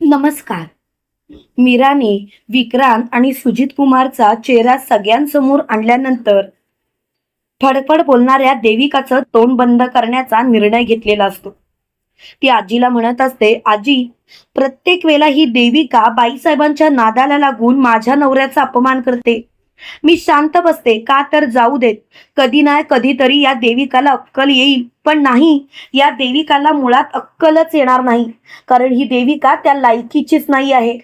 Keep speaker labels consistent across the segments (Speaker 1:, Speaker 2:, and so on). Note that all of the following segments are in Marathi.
Speaker 1: नमस्कार. मीराने विक्रांत आणि सुजित कुमारचा चेहरा सगळ्यांसमोर आणल्यानंतर फडफड बोलणाऱ्या देविकाचं तोंड बंद करण्याचा निर्णय घेतलेला असतो. ती आजीला म्हणत असते आजी प्रत्येक वेळेला ही देविका बाईसाहेबांच्या नादाला लागून माझ्या नवऱ्याचा अपमान करते. मी शांत बसते का तर जाऊ देत. कधी नाही कधीतरी या देविकाला अक्कल येईल. पण नाही या देविकाला मुळात अक्कलच येणार नाही. कारण ही देविका त्या लायकीचीच नाही आहे.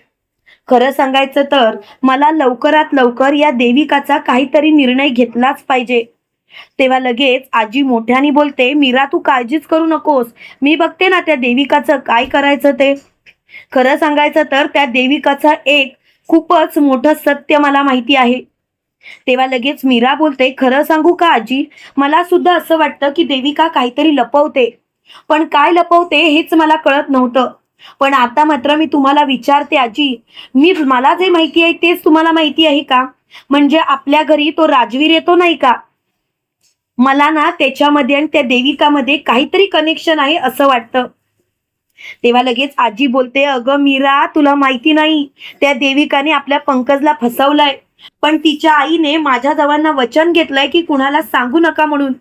Speaker 1: खरं सांगायचं तर मला लवकरात लवकर या देविकाचा काहीतरी निर्णय घेतलाच पाहिजे. तेव्हा लगेच आजी मोठ्याने बोलते मीरा तू काळजीच करू नकोस. मी बघते ना त्या देविकाचं काय करायचं ते. खरं सांगायचं तर त्या देविकाचं एक खूपच मोठं सत्य मला माहिती आहे. तेव्हा लगेच मीरा बोलते खरं सांगू का आजी? मला सुद्धा असं वाटतं की देविका काहीतरी लपवते. पण काय लपवते हेच मला कळत नव्हतं. पण आता मात्र मी तुम्हाला विचारते आजी मी मला जे माहिती आहे तेच तुम्हाला माहिती आहे का? म्हणजे आपल्या घरी तो राजवीर येतो नाही का? मला ना त्याच्यामध्ये आणि त्या देविकामध्ये काहीतरी कनेक्शन आहे असं वाटतं. तेव्हा लगेच आजी बोलते अगं मीरा तुला माहिती नाही त्या देविकाने आपल्या पंकजला फसवलंय. पण तिच्या आईने माझ्या जवांना वचन घेतलंय की कुणाला सांगू नका म्हणून.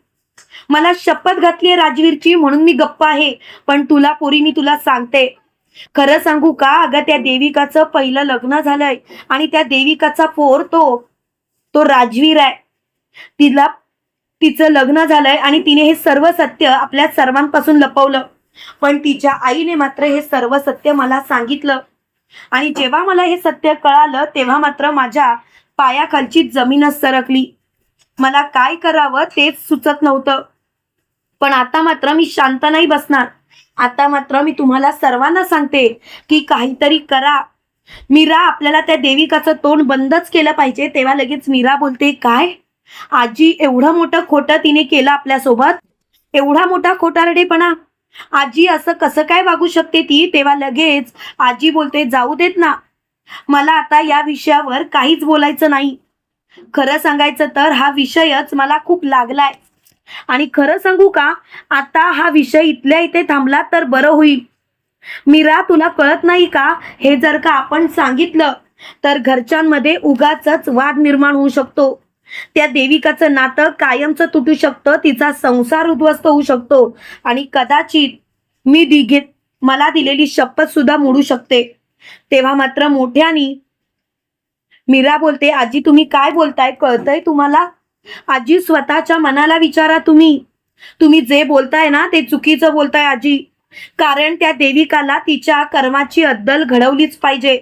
Speaker 1: मला शपथ घातली आहे राजवीरची म्हणून मी गप्प आहे. पण तुला पोरी मी तुला सांगते. खरं सांगू का? अगं त्या देविकाचं पहिलं लग्न झालंय आणि त्या देविकाचा पोर तो तो राजवीर आहे. तिला तिचं लग्न झालंय आणि तिने हे सर्व सत्य आपल्या सर्वांपासून लपवलं. पण तिच्या आईने मात्र हे सर्व सत्य मला सांगितलं. आणि जेव्हा मला हे सत्य कळालं तेव्हा मात्र माझ्या पायाखालची जमीनच सरकली. मला काय करावं तेच सुचत नव्हतं. पण आता मात्र मी शांत नाही बसणार. आता मात्र मी तुम्हाला सर्वांना सांगते की काहीतरी करा. मीरा आपल्याला त्या देविकाचं तोंड बंदच केलं पाहिजे. तेव्हा लगेच मीरा बोलते काय? आजी एवढं मोठं खोटं तिने केलं आपल्यासोबत? एवढा मोठा खोटारडेपणा? आजी असं कसं काय वागू शकते ती? तेव्हा लगेच आजी बोलते जाऊ देत ना. मला आता या विषयावर काहीच बोलायचं नाही. खरं सांगायचं तर हा विषयच मला खूप लागलाय. आणि खरं सांगू का? आता हा विषय इथल्या इथे थांबला तर बरं होईल. मीरा तुला कळत नाही का? हे जर का आपण सांगितलं तर घरच्यांमध्ये उगाच वाद निर्माण होऊ शकतो. त्या देविकाचं नातं कायमचं तुटू शकतं तिचा संसार उद्ध्वस्त होऊ शकतो. आणि कदाचित मी दिघे मला दिलेली शपथ सुद्धा मोडू शकते. तेव्हा मात्र मोठ्यानी मीरा बोलते आजी तुम्ही काय बोलताय? कळतंय तुम्हाला? आजी स्वतःच्या मनाला विचारा तुम्ही. तुम्ही जे बोलताय ना ते चुकीचं बोलताय आजी. कारण त्या देविकाला तिच्या कर्माची अद्दल घडवलीच पाहिजे.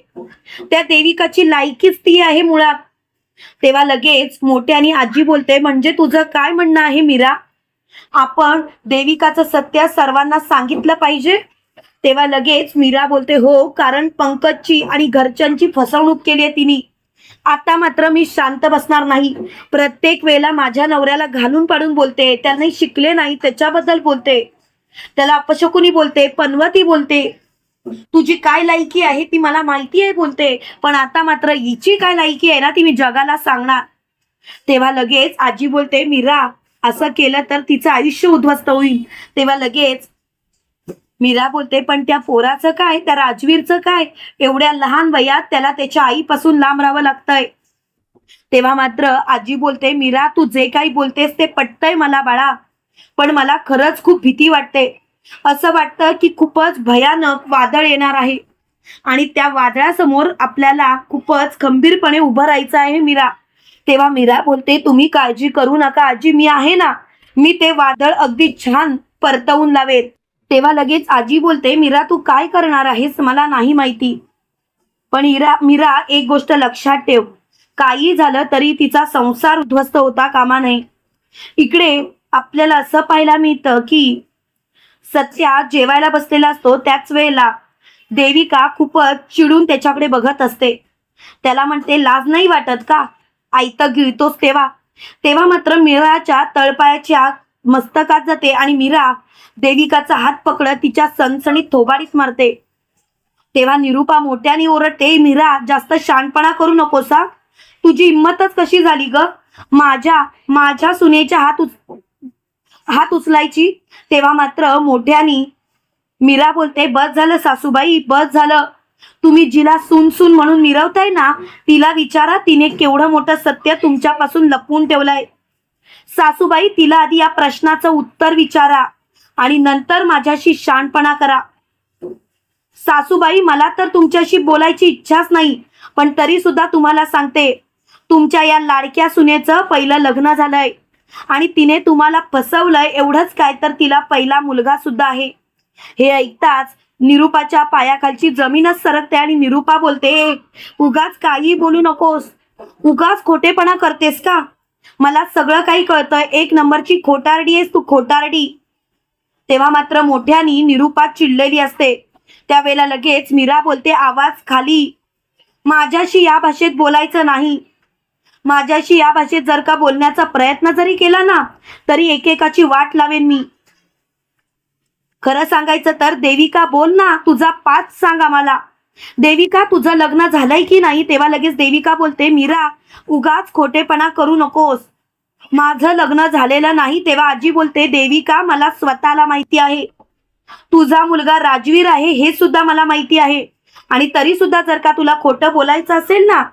Speaker 1: त्या देविकाची लायकीच ती आहे मुळात. तेव्हा लगेच मोठ्याने आजी बोलते म्हणजे तुझं काय म्हणणं आहे मीरा? आपण देविकाचं सत्य सर्वांना सांगितलं पाहिजे? तेव्हा लगेच मीरा बोलते हो कारण पंकजची आणि घरच्यांची फसवणूक केली आहे तिने. आता मात्र मी शांत बसणार नाही. प्रत्येक वेळेला माझ्या नवऱ्याला घालून पाडून बोलते. त्यांनी शिकले नाही त्याच्याबद्दल बोलते. त्याला अपशकुनी बोलते पनवती बोलते. तुझी काय लायकी आहे ती मला माहिती आहे बोलते पण आता मात्र हिची काय लायकी आहे ना ती मी जगाला सांगणार. तेव्हा लगेच आजी बोलते मीरा असं केलं तर तिचं आयुष्य उद्ध्वस्त होईल. तेव्हा लगेच मीरा बोलते पण त्या पोराचं काय त्या राजवीरचं काय? एवढ्या लहान वयात त्याला त्याच्या आईपासून लांब राहावं लागतंय. तेव्हा मात्र आजी बोलते मीरा तू जे काही बोलतेस ते पटतंय मला बाळा पण मला खरंच खूप भीती वाटते. असं वाटतं की खूपच भयानक वादळ येणार आहे. आणि त्या वादळासमोर आपल्याला खूपच खंबीरपणे उभं राहायचं आहे मीरा. तेव्हा मीरा बोलते तुम्ही काळजी करू नका आजी मी आहे ना. मी ते वादळ अगदी छान परतवून लावेल. तेव्हा लगेच आजी बोलते मीरा तू काय करणार आहेस मला नाही माहिती. पण इरा मीरा एक गोष्ट लक्षात ठेव. काही झालं तरी तिचा संसार उद्ध्वस्त होता कामा नये. इकडे आपल्याला असं पाहायला मिळतं की सत्या जेवायला बसलेला असतो त्याच वेळेला देविका खूपच चिडून त्याच्याकडे बघत असते. त्याला म्हणते लाज नाही वाटत का? आयतं गिळतोस तेव्हा. तेव्हा मात्र मिराच्या तळपायाच्या मस्तकात जाते आणि मीरा देविकाचा हात पकडत तिच्या सणसणीत थोबाडीत मारते. तेव्हा निरुपा मोठ्याने ओरडते मीरा जास्त शानपणा करू नकोसा तुझी हिंमतच कशी झाली ग? माझ्या माझ्या सुनेच्या हात हात उचलायची. तेव्हा मात्र मोठ्यानी मीरा बोलते बस झालं सासूबाई बस झालं. तुम्ही जिला सून सून म्हणून मिरवताय ना तिला विचारा तिने केवढं मोठं सत्य तुमच्यापासून लपवून ठेवलंय. सासूबाई तिला आधी या प्रश्नाचं उत्तर विचारा आणि नंतर माझ्याशी शाणपणा करा. सासूबाई मला तर तुमच्याशी बोलायची इच्छाच नाही पण तरी सुद्धा तुम्हाला सांगते तुमच्या या लाडक्या सुनेचं पहिलं लग्न झालंय. आणि तिने तुम्हाला फसवलंय एवढंच काय तर तिला पहिला मुलगा सुद्धा आहे. हे ऐकताच निरुपाच्या पायाखालची जमीनच सरकते आणि निरुपा बोलते उगाच काही बोलू नकोस. उगाच खोटेपणा करतेस का? मला सगळं काही कळतंय. एक नंबरची खोटारडी आहेस तू खोटारडी. तेव्हा मात्र मोठ्यानी निरुपा चिडलेली असते. त्यावेळेला लगेच मीरा बोलते आवाज खाली. माझ्याशी या भाषेत बोलायचं नाही. माझ्याशी या भाषेत जर का बोलण्याचा प्रयत्न जरी केला ना तरी एकेकाची वाट लावेन मी. खरं सांगायचं तर देविका बोल ना तुझा पाच सांगा मला. देविका तुझं लग्न झालंय की नाही तेव्हा लगेच देविका बोलते मीरा उगाच खोटेपणा करू नकोस. माझं लग्न झालेलं नाही तेव्हा आजी बोलते देविका मला स्वतःला माहिती आहे. तुझा मुलगा राजवीर आहे हे सुद्धा मला माहिती आहे. आणि तरी सुद्धा जर का तुला खोटं बोलायचं असेल ना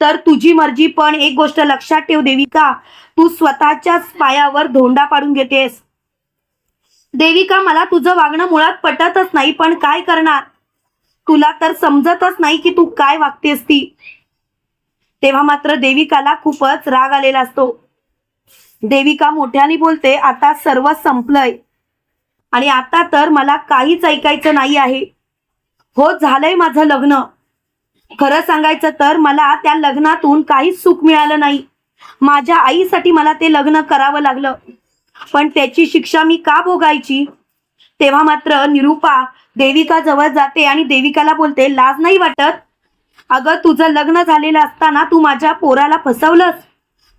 Speaker 1: तर तुझी मर्जी पण एक गोष्ट लक्षात ठेव देविका तू स्वतःच्याच पायावर धोंडा पाडून घेतेस. देविका मला तुझं वागणं मुळात पटतच नाही पण काय करणार? तुला तर समजतच नाही की तू काय वागतेस ती. तेव्हा मात्र देविकाला खूपच राग आलेला असतो. देविका मोठ्याने बोलते आता सर्व संपलंय. आणि आता तर मला काहीच ऐकायचं नाही आहे. हो झालंय माझं लग्न. खरं सांगायचं तर मला त्या लग्नातून काहीच सुख मिळालं नाही. माझ्या आईसाठी मला ते लग्न करावं लागलं. पण त्याची शिक्षा मी का भोगायची? तेव्हा मात्र निरुपा देविका जवळ जाते आणि देविकाला बोलते लाज नाही वाटत? अगं तुझं लग्न झालेलं असताना तू माझ्या पोराला फसवलंस.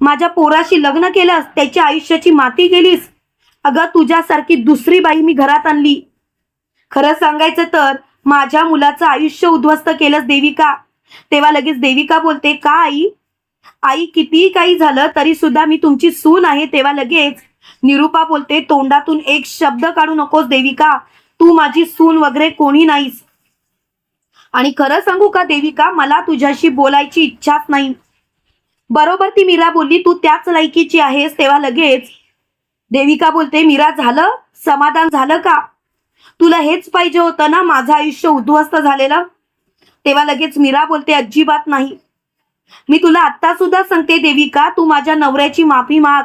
Speaker 1: माझ्या पोराशी लग्न केलंस त्याच्या आयुष्याची माती केलीस अगं तुझ्यासारखी दुसरी बाई मी घरात आणली. खरं सांगायचं तर माझ्या मुलाचं आयुष्य उद्ध्वस्त केलंस देविका. तेव्हा लगेच देविका बोलते का आई? आई कितीही काही झालं तरी सुद्धा मी तुमची सून आहे. तेव्हा लगेच निरुपा बोलते तोंडातून एक शब्द काढू नकोस देविका. तू माझी सून वगैरे कोणी नाहीस. आणि खरं सांगू का देविका मला तुझ्याशी बोलायची इच्छाच नाही. बरोबर ती मीरा बोलली तू त्याच लायकीची आहेस. तेव्हा लगेच देविका बोलते मीरा झालं? समाधान झालं का? तुला हेच पाहिजे होतं ना? माझं आयुष्य उद्ध्वस्त झालेलं? तेव्हा लगेच मीरा बोलते अजिबात नाही. मी तुला आत्ता सुद्धा सांगते देविका तू माझ्या नवऱ्याची माफी माग.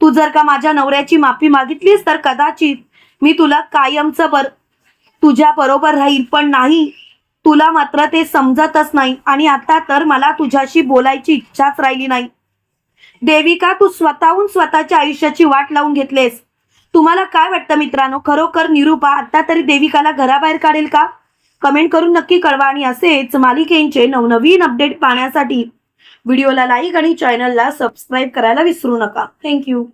Speaker 1: तू जर का माझ्या नवऱ्याची माफी मागितलीस तर कदाचित मी तुला कायमचं बर तुझ्या बरोबर राहील. पण नाही तुला मात्र ते समजतच नाही. आणि आता तर मला तुझ्याशी बोलायची इच्छाच राहिली नाही. देविका तू स्वतःहून स्वतःच्या आयुष्याची वाट लावून घेतलेस. तुम्हाला काय वाटतं मित्रांनो? खरोखर निरूपा आता तरी देविकाला घराबाहेर काढेल का? कमेंट करून नक्की कळवा आणि असेच मालिकेंचे नवनवीन अपडेट पाहण्यासाठी व्हिडिओला लाईक आणि चॅनलला सबस्क्राईब करायला विसरू नका. थँक्यू